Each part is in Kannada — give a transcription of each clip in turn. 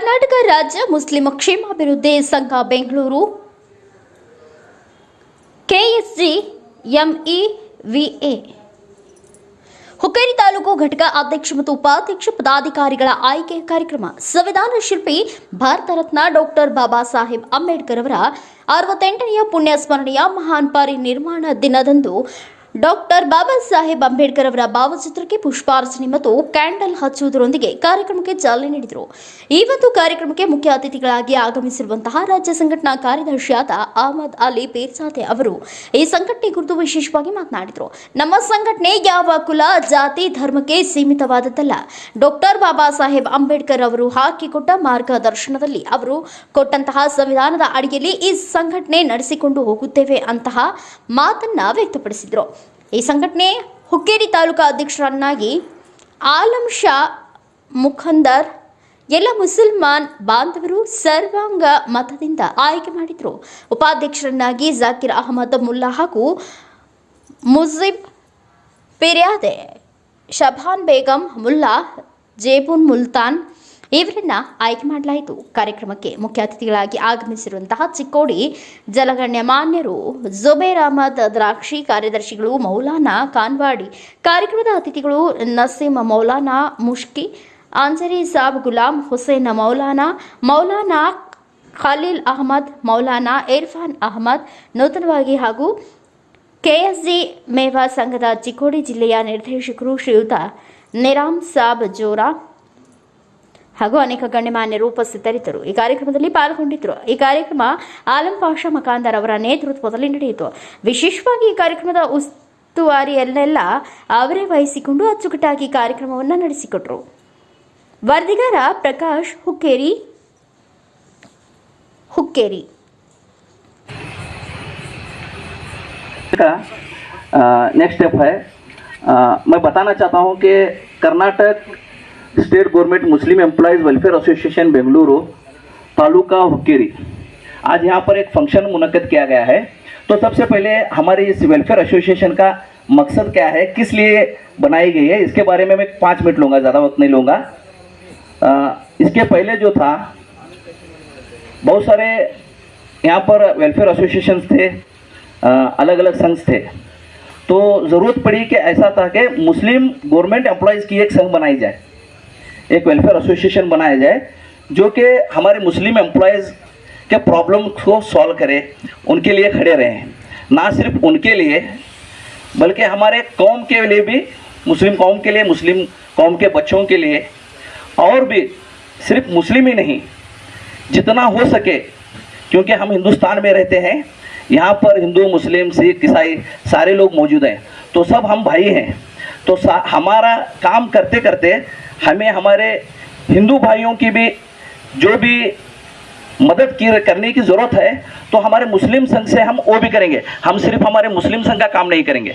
ಕರ್ನಾಟಕ ರಾಜ್ಯ ಮುಸ್ಲಿಂ ಕ್ಷೇಮಾಭಿವೃದ್ಧಿ ಸಂಘ Bengaluru. KSG ME VA Hukkeri taluk ಘಟಕ ಅಧ್ಯಕ್ಷ ಮತ್ತು ಉಪಾಧ್ಯಕ್ಷ ಪದಾಧಿಕಾರಿಗಳ ಆಯ್ಕೆ ಕಾರ್ಯಕ್ರಮ. ಸಂವಿಧಾನ ಶಿಲ್ಪಿ ಭಾರತ ರತ್ನ ಡಾಕ್ಟರ್ ಬಾಬಾ ಸಾಹೇಬ್ ಅಂಬೇಡ್ಕರ್ ಅವರ ಅರವತ್ತೆಂಟನೆಯ ಪುಣ್ಯ ಸ್ಮರಣೆಯ ಮಹಾನ್ ಪರಿನಿರ್ಮಾಣ ದಿನದಂದು ಡಾಕ್ಟರ್ ಬಾಬಾ ಸಾಹೇಬ್ ಅಂಬೇಡ್ಕರ್ ಅವರ ಭಾವಚಿತ್ರಕ್ಕೆ ಪುಷ್ಪಾರ್ಚನೆ ಮತ್ತು ಕ್ಯಾಂಡಲ್ ಹಚ್ಚುವುದರೊಂದಿಗೆ ಕಾರ್ಯಕ್ರಮಕ್ಕೆ ಚಾಲನೆ ನೀಡಿದರು. ಈ ಒಂದು ಕಾರ್ಯಕ್ರಮಕ್ಕೆ ಮುಖ್ಯ ಅತಿಥಿಗಳಾಗಿ ಆಗಮಿಸಿರುವಂತಹ ರಾಜ್ಯ ಸಂಘಟನಾ ಕಾರ್ಯದರ್ಶಿಯಾದ ಅಹಮದ್ ಅಲಿ ಪೇರ್ಸಾದೆ ಅವರು ಈ ಸಂಘಟನೆ ಕುರಿತು ವಿಶೇಷವಾಗಿ ಮಾತನಾಡಿದರು. ನಮ್ಮ ಸಂಘಟನೆ ಯಾವ ಕುಲ, ಜಾತಿ, ಧರ್ಮಕ್ಕೆ ಸೀಮಿತವಾದದ್ದಲ್ಲ. ಡಾಕ್ಟರ್ ಬಾಬಾ ಸಾಹೇಬ್ ಅಂಬೇಡ್ಕರ್ ಅವರು ಹಾಕಿಕೊಟ್ಟ ಮಾರ್ಗದರ್ಶನದಲ್ಲಿ ಅವರು ಕೊಟ್ಟಂತಹ ಸಂವಿಧಾನದ ಅಡಿಯಲ್ಲಿ ಈ ಸಂಘಟನೆ ನಡೆಸಿಕೊಂಡು ಹೋಗುತ್ತೇವೆ ಅಂತಹ ಮಾತನ್ನ ವ್ಯಕ್ತಪಡಿಸಿದರು. ಈ ಸಂಘಟನೆ ಹುಕ್ಕೇರಿ ತಾಲೂಕಾ ಅಧ್ಯಕ್ಷರನ್ನಾಗಿ ಆಲಂ ಶಾ ಮುಖಂದರ್ ಎಲ್ಲ ಮುಸಲ್ಮಾನ್ ಬಾಂಧವರು ಸರ್ವಾಂಗ ಮತದಿಂದ ಆಯ್ಕೆ ಮಾಡಿದರು. ಉಪಾಧ್ಯಕ್ಷರನ್ನಾಗಿ ಜಾಕಿರ್ ಅಹಮದ್ ಮುಲ್ಲಾ ಹಾಗೂ ಮುಜಿಬ್ ಪಿರ್ಯಾದೆ ಶಬಾನ್ ಬೇಗಂ ಮುಲ್ಲಾ, ಜೇಬುನ್ ಮುಲ್ತಾನ್ ಇವರನ್ನ ಆಯ್ಕೆ ಮಾಡಲಾಯಿತು. ಕಾರ್ಯಕ್ರಮಕ್ಕೆ ಮುಖ್ಯ ಅತಿಥಿಗಳಾಗಿ ಆಗಮಿಸಿರುವಂತಹ ಚಿಕ್ಕೋಡಿ ಜಲಗಣ್ಯ ಮಾನ್ಯರು ಜುಬೇರ್ ಅಹಮದ್ ದ್ರಾಕ್ಷಿ ಕಾರ್ಯದರ್ಶಿಗಳು ಮೌಲಾನಾ ಕಾನ್ವಾಡಿ, ಕಾರ್ಯಕ್ರಮದ ಅತಿಥಿಗಳು ನಸೀಮ್ ಮೌಲಾನಾ ಮುಷ್ಕಿ, ಆಂಜರಿ ಸಾಬ್ ಗುಲಾಂ ಹುಸೇನ್ ಮೌಲಾನಾ ಮೌಲಾನಾ ಖಲೀಲ್ ಅಹಮದ್, ಮೌಲಾನಾ ಇರ್ಫಾನ್ ಅಹಮದ್, ನೂತನವಾಗಿ ಹಾಗೂ ಕೆಎಸ್ಜಿ ಮೇವಾ ಸಂಘದ ಚಿಕ್ಕೋಡಿ ಜಿಲ್ಲೆಯ ನಿರ್ದೇಶಕರು ಶ್ರೀಯುತ ನಿರಾಮ್ ಸಾಬ್ ಜೋರಾ ಹಾಗೂ ಅನೇಕ ಗಣ್ಯಮಾನ್ಯರು ಉಪಸ್ಥಿತರಿದ್ದರು ಈ ಕಾರ್ಯಕ್ರಮದಲ್ಲಿ ಪಾಲ್ಗೊಂಡಿದ್ದರು ಈ ಕಾರ್ಯಕ್ರಮ ಆಲಂ ಪಾಷಾ ಮಕಾಂದರ್ ಅವರ ನೇತೃತ್ವದಲ್ಲಿ ನಡೆಯಿತು ವಿಶೇಷವಾಗಿ ಈ ಕಾರ್ಯಕ್ರಮದ ಉಸ್ತುವಾರಿಯಲ್ಲೆಲ್ಲ ಅವರೇ ವಹಿಸಿಕೊಂಡು ಅಚ್ಚುಕಟ್ಟಾಗಿ ಕಾರ್ಯಕ್ರಮವನ್ನು ನಡೆಸಿಕೊಟ್ರು ವರದಿಗಾರ ಪ್ರಕಾಶ್ ಹುಕ್ಕೇರಿ ಹುಕ್ಕೇರಿ का नेक्स्ट स्टेप है अ, मैं बताना चाहता हूं कि Karnataka state government Muslim employees welfare association Bengaluru taluka Hukkeri. आज यहाँ पर एक फ़ंक्शन मुनद किया गया है। तो सबसे पहले हमारे इस वेलफेयर एसोसिएशन का मकसद क्या है? किस लिए बनाई गई है? इसके बारे में मैं पाँच मिनट लूँगा ज़्यादा वक्त नहीं लूँगा। इसके पहले जो था बहुत सारे यहाँ पर वेलफेयर एसोसिएशन थे आ, अलग अलग संघ थे। तो ज़रूरत पड़ी कि ऐसा था कि मुस्लिम गवर्नमेंट एम्प्लॉयज़ की एक संघ बनाई जाए। एक वेलफेयर एसोसिएशन बनाया जाए, जो कि हमारे मुस्लिम एम्प्लॉयज़ के प्रॉब्लम को सॉल्व करे, उनके लिए खड़े रहें। ना सिर्फ़ उनके लिए, बल्कि हमारे कौम के लिए भी, मुस्लिम कौम के लिए, मुस्लिम कौम के बच्चों के लिए, और भी सिर्फ़ मुस्लिम ही नहीं, जितना हो सके, क्योंकि हम हिंदुस्तान में रहते हैं, यहाँ पर हिंदू, मुस्लिम, सिख, ईसाई सारे लोग मौजूद हैं। तो सब हम भाई हैं। तो हमारा काम करते करते हमें हमारे हिंदू भाइयों की भी जो भी मदद की, करने की ज़रूरत है तो हमारे मुस्लिम संघ से हम वो भी करेंगे। हम सिर्फ़ हमारे मुस्लिम संघ का काम नहीं करेंगे।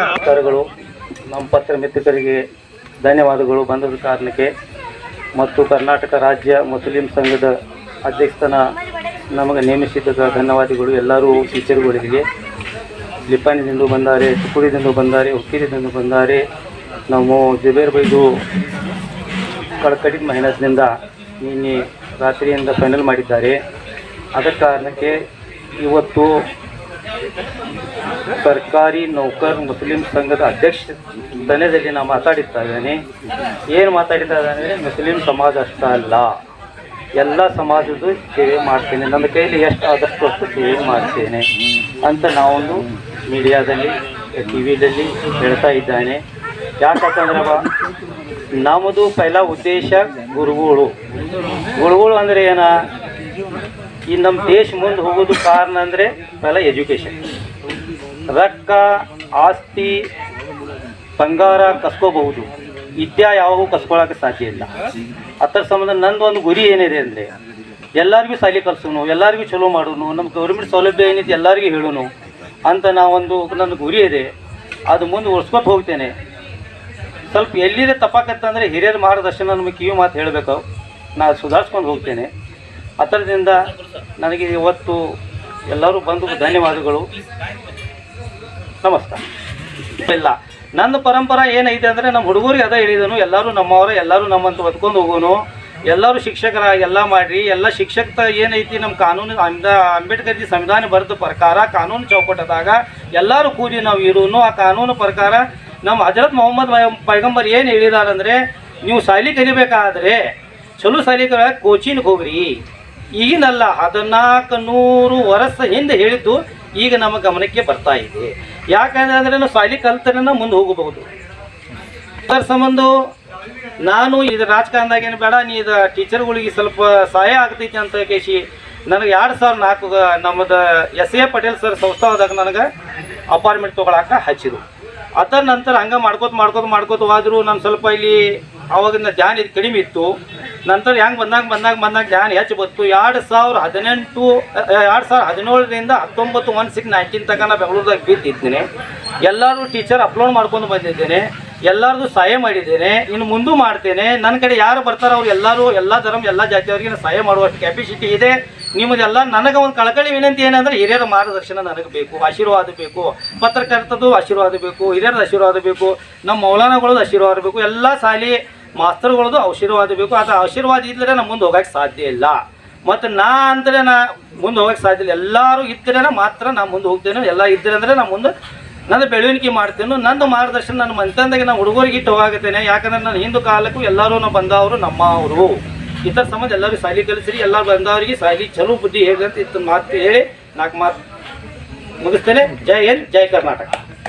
ನಮಸ್ಕಾರಗಳು. ನಮ್ಮ ಪತ್ರ ಮಿತ್ರರಿಗೆ ಧನ್ಯವಾದಗಳು. ಬಂದದ ಕಾರಣಕ್ಕೆ ಮತ್ತು ಕರ್ನಾಟಕ ರಾಜ್ಯ ಮುಸ್ಲಿಂ ಸಂಘದ ಅಧ್ಯಕ್ಷತನ ನಮಗೆ ನೇಮಿಸಿದ್ದಕ್ಕೆ ಧನ್ಯವಾದಗಳು. ಎಲ್ಲರೂ ಟೀಚರ್ಗಳಿಗೆ ಲಿಪಾನಿದಿಂದ ಬಂದಾರೆ, ತುಕುಡಿದಿಂದ ಬಂದಾರೆ, ಹುಕ್ಕಿರಿದಿಂದ ಬಂದಾರೆ. ನಾವು ಜುಬೇರ್ ಬೈದು ಕಡಿಮೆ ಮೆಹನತ್ನಿಂದ ನಿನ್ನೆ ರಾತ್ರಿಯಿಂದ ಫೈನಲ್ ಮಾಡಿದ್ದಾರೆ. ಅದ ಕಾರಣಕ್ಕೆ ಇವತ್ತು ಸರ್ಕಾರಿ ನೌಕರ್ ಮುಸ್ಲಿಂ ಸಂಘದ ಅಧ್ಯಕ್ಷ ಸ್ಥಾನದಲ್ಲಿ ನಾನು ಮಾತಾಡಿಸ್ತಾ ಇದ್ದೇನೆ. ಏನು ಮಾತಾಡಿದ್ದಾರೆ ಇದ್ದಾನೆ ಮುಸ್ಲಿಂ ಸಮಾಜ ಅಷ್ಟ ಅಲ್ಲ. ಎಲ್ಲ ಸಮಾಜದ ಸೇವೆ ಮಾಡ್ತೇನೆ. ನನ್ನ ಕೈಯಲ್ಲಿ ಎಷ್ಟು ಆದಷ್ಟು ಅಷ್ಟು ಸೇವೆ ಮಾಡ್ತೇನೆ ಅಂತ ನಾವೊಂದು ಮೀಡಿಯಾದಲ್ಲಿ ಟಿ ವಿದಲ್ಲಿ ಹೇಳ್ತಾ ಇದ್ದಾನೆ. ಯಾಕಂತಂದ್ರೆ ಬಾ ನಮ್ಮದು ಪೈಲ ಉದ್ದೇಶ ಗುರುಗಳು. ಗುರುಗಳು ಅಂದರೆ ಏನ? ಈ ನಮ್ಮ ದೇಶ ಮುಂದೆ ಹೋಗೋದು ಕಾರಣ ಅಂದರೆ ಪೈಲ ಎಜುಕೇಷನ್ ರೊಕ್ಕ, ಆಸ್ತಿ, ಬಂಗಾರ ಕಸ್ಕೋಬಹುದು. ವಿದ್ಯಾ ಯಾವಾಗೂ ಕಸ್ಕೊಳಕ್ಕೆ ಸಾಧ್ಯ ಇಲ್ಲ. ಅದರ ಸಂಬಂಧ ನಂದು ಒಂದು ಗುರಿ ಏನಿದೆ ಅಂದರೆ, ಎಲ್ಲರಿಗೂ ಸಾಲಿ ಕಲ್ಸೋನು, ಎಲ್ಲರಿಗೂ ಚಲೋ ಮಾಡೋನು ನಮ್ಮ ಗೌರ್ಮೆಂಟ್ ಸೌಲಭ್ಯ ಏನಿದೆ ಎಲ್ಲರಿಗೂ ಹೇಳೋನು ಅಂತ ನಾವೊಂದು ನನ್ನ ಗುರಿ ಇದೆ. ಅದು ಮುಂದೆ ಉಳ್ಸ್ಕೊತ ಹೋಗ್ತೇನೆ. ಸ್ವಲ್ಪ ಎಲ್ಲಿದೆ ತಪ್ಪಾಕತ್ತಂದರೆ ಹಿರಿಯರ ಮಾರ್ಗದರ್ಶನ ನಮಗೆ ಕಿವಿ ಮಾತು ಹೇಳಬೇಕು. ನಾನು ಸುಧಾರಿಸ್ಕೊಂಡು ಹೋಗ್ತೇನೆ. ಅದರಿಂದ ನನಗೆ ಇವತ್ತು ಎಲ್ಲರೂ ಬಂದು ಧನ್ಯವಾದಗಳು. ನಮಸ್ಕಾರ. ಇಲ್ಲ, ನನ್ನ ಪರಂಪರೆ ಏನೈತೆ ಅಂದರೆ ನಮ್ಮ ಹುಡುಗರಿಗೆ ಅದ ಹೇಳಿದನು. ಎಲ್ಲರೂ ನಮ್ಮವರು, ಎಲ್ಲರೂ ನಮ್ಮಂತ ಬದ್ಕೊಂಡು ಹೋಗೋನು. ಎಲ್ಲರೂ ಶಿಕ್ಷಕರ ಎಲ್ಲ ಮಾಡಿರಿ. ಎಲ್ಲ ಶಿಕ್ಷಕ ಏನೈತಿ? ನಮ್ಮ ಕಾನೂನು ಅಂಬೇಡ್ಕರ್ ಜಿ ಸಂವಿಧಾನ ಬರೆದ ಪ್ರಕಾರ ಕಾನೂನು ಚೌಕಟ್ಟದಾಗ ಎಲ್ಲರೂ ಕೂಡಿ ನಾವು ಇರೋನು. ಆ ಕಾನೂನು ಪ್ರಕಾರ ನಮ್ಮ ಹಜರತ್ ಮೊಹಮ್ಮದ್ ಪೈಗಂಬರ್ ಏನು ಹೇಳಿದಾರಂದರೆ, ನೀವು ಸಾಲಿ ಕಲಿಬೇಕಾದ್ರೆ ಚಲೋ ಸಾಲಿ ಕಲ ಕೋಚಿನ್ಗೆ ಹೋಗ್ರಿ. ಈಗಿನಲ್ಲ ಹದಿನಾಲ್ಕು ನೂರು ವರ್ಷ ಹಿಂದೆ ಹೇಳಿದ್ದು ಈಗ ನಮ್ಮ ಗಮನಕ್ಕೆ ಬರ್ತಾ ಇದೆ. ಯಾಕಂದ್ರೆ ಅಂದರೆ ನಾವು ಸಾಲಿ ಕಲ್ತನ ಮುಂದೆ ಹೋಗಬಹುದು. ಅದರ ಸಂಬಂಧ, ನಾನು ಇದು ರಾಜಕಾರಣದಾಗ ಏನು ಬೇಡ, ನೀ ಇದು ಟೀಚರ್ಗಳಿಗೆ ಸ್ವಲ್ಪ ಸಹಾಯ ಆಗ್ತೈತಿ ಅಂತ ಕೇಸಿ ನನಗೆ ಎರಡು ಸಾವಿರ ನಾಲ್ಕು ನಮ್ಮದು ಎಸ್ ಎ ಪಟೇಲ್ ಸರ್ ಸಂಸ್ಥಾದಾಗ ನನಗೆ ಅಪಾರ್ಟ್ಮೆಂಟ್ ತೊಗೊಳಕ್ಕೆ ಹಚ್ಚಿದ್ರು. ಅದರ ನಂತರ ಹಂಗೆ ಮಾಡ್ಕೋತ ಮಾಡ್ಕೋತ ಮಾಡ್ಕೋತ ಹೋದ್ರು ನಾನು ಸ್ವಲ್ಪ ಇಲ್ಲಿ ಅವಾಗಿನ ಧ್ಯಾನ ಇದು ಕಡಿಮೆ ಇತ್ತು. ನಂತರ ಹೆಂಗೆ ಬಂದಾಗ ಬಂದಾಗ ಬಂದಾಗ ಧ್ಯಾನ ಹೆಚ್ಚು ಬಂತು. ಎರಡು ಸಾವಿರ ಹದಿನೆಂಟು ಎರಡು ಸಾವಿರ ಹದಿನೇಳರಿಂದ ಹತ್ತೊಂಬತ್ತು ಒನ್ ಸಿಕ್ಸ್ ನೈನ್ಟೀನ್ ತನಕ ನಾನು ಬೆಂಗಳೂರದಾಗ ಬಿದ್ದಿದ್ದೇನೆ. ಎಲ್ಲರೂ ಟೀಚರ್ ಅಪ್ಲೋಡ್ ಮಾಡ್ಕೊಂಡು ಬಂದಿದ್ದೇನೆ. ಎಲ್ಲರದು ಸಹಾಯ ಮಾಡಿದ್ದೇನೆ. ಇನ್ನು ಮುಂದೂ ಮಾಡ್ತೇನೆ. ನನ್ನ ಕಡೆ ಯಾರು ಬರ್ತಾರೋ ಅವ್ರು ಎಲ್ಲರೂ, ಎಲ್ಲ ಧರ್ಮ, ಎಲ್ಲ ಜಾತಿಯವರಿಗೆ ಸಹಾಯ ಮಾಡುವಷ್ಟು ಕೆಪಾಸಿಟಿ ಇದೆ. ನಿಮ್ಮದೆಲ್ಲ ನನಗೆ ಒಂದು ಕಳಕಳಿ ವಿನಂತಿ ಏನಂದ್ರೆ, ಹಿರಿಯರ ಮಾರ್ಗದರ್ಶನ ನನಗೆ ಬೇಕು, ಆಶೀರ್ವಾದ ಬೇಕು, ಪತ್ರಕರ್ತದ್ದು ಆಶೀರ್ವಾದ ಬೇಕು ಹಿರಿಯರದ ಆಶೀರ್ವಾದ ಬೇಕು, ನಮ್ಮ ಮೌಲಾನಗಳದ್ದು ಆಶೀರ್ವಾದ ಬೇಕು, ಎಲ್ಲ ಸಾಲಿ ಮಾಸ್ತರ್ಗಳದ್ದು ಆಶೀರ್ವಾದ ಬೇಕು. ಅದು ಆಶೀರ್ವಾದ ಇದ್ದರೆ ನಮ್ಮ ಮುಂದೆ ಹೋಗಕ್ಕೆ ಸಾಧ್ಯ ಇಲ್ಲ. ಮತ್ತು ನಾ ಅಂದರೆ ನಾ ಮುಂದೆ ಹೋಗಕ್ಕೆ ಸಾಧ್ಯ ಇಲ್ಲ. ಎಲ್ಲರೂ ಇದ್ದರೆ ಮಾತ್ರ ನಾ ಮುಂದೆ ಹೋಗ್ತೇನೆ. ಎಲ್ಲ ಇದ್ದರೆ ಅಂದರೆ ನಾ ಮುಂದೆ ನನ್ನ ಬೆಳವಣಿಗೆ ಮಾಡ್ತೇನೆ. ನಂದು ಮಾರ್ಗದರ್ಶನ, ನನ್ನ ಮಂತಂದಾಗೆ ನಾನು ಹುಡುಗರಿಗೆ ಇಟ್ಟು ಹೋಗಾಕತ್ತೇನೆ ಯಾಕಂದ್ರೆ ನಾನು ಹಿಂದೂ ಕಾಲಕ್ಕೂ ಎಲ್ಲರೂ ಬಂದವರು ನಮ್ಮವರು ಇತರ ಸಂಬಂಧ ಎಲ್ಲರೂ ಶಾಲಿ ಕಲಿಸ್ರಿ ಎಲ್ಲ ಬಂದವರಿಗೆ ಶಾಲಿ ಚಲೋ ಬುದ್ಧಿ ಹೇಗಂತ ಇತ್ತು ಮಾತು ಹೇಳಿ ನಾಲ್ಕು ಮಾತು ಮುಗಿಸ್ತೇನೆ. ಜೈ ಹಿಂದ್, ಜೈ ಕರ್ನಾಟಕ.